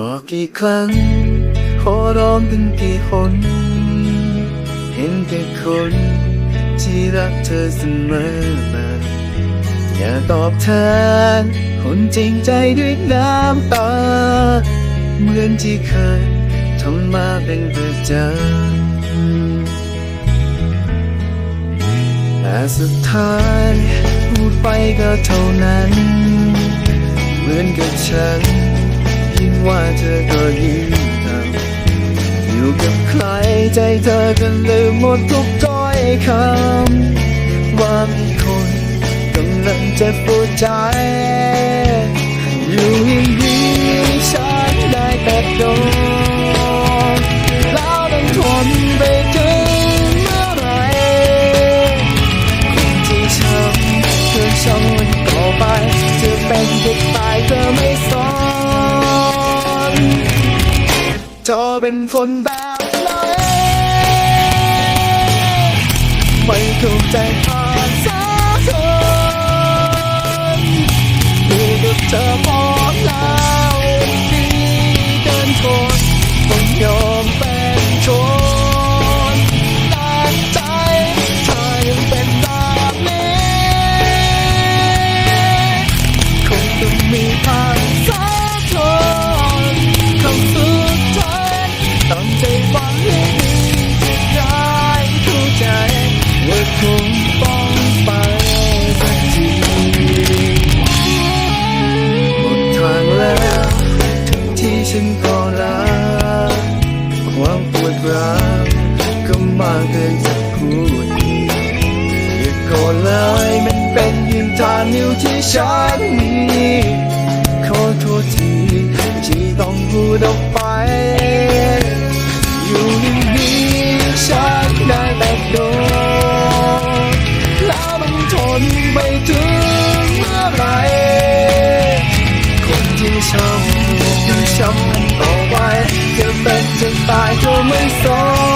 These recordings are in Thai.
บอกกี่ครั้งขอร้องถึงกี่คนเห็นแต่คนที่รักเธอเสมอมาอย่าตอบแทนคนจริงใจด้วยน้ำตา เหมือนที่เคยทำมาเป็นประจำแต่สุดท้ายพูดไปก็เท่านั้น เหมือนกับฉัน ว่าเธอก็ยิ่งทำอยู่กับใครใจเธอก็ลืมหมดทุกต้อยคำว่ามีคนกำลังเจ็บปวดใจ อยู่อย่างนี้ฉันได้แต่โดนแล้วต้องทน เป็นคนแบบไหนไม่ถูกใจภาษาเธออยู่กับเธอางนิ้วที่ฉันมีขอโทษทีที่ต้องพูดออกไป อยู่นิ่งๆฉันได้แต่โดนแล้วมันทนไปถึงเมื่อไร คนที่ช้ำยังช้ำมันต่อไปจะเป็นจะตายก็ไม่สน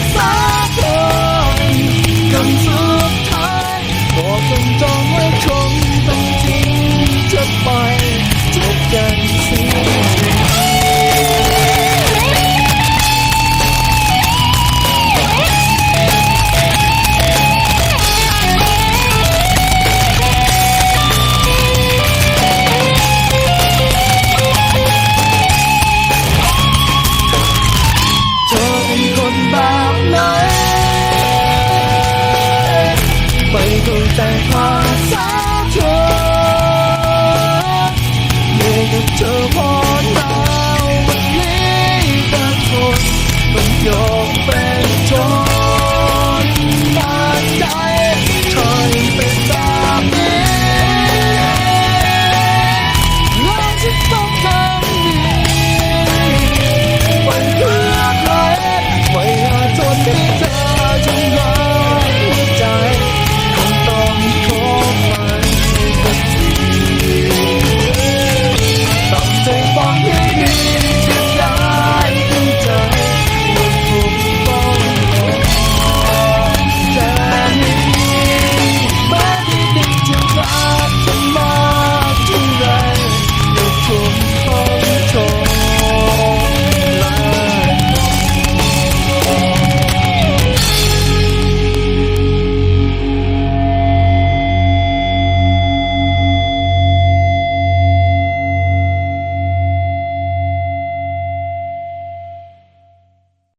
แบ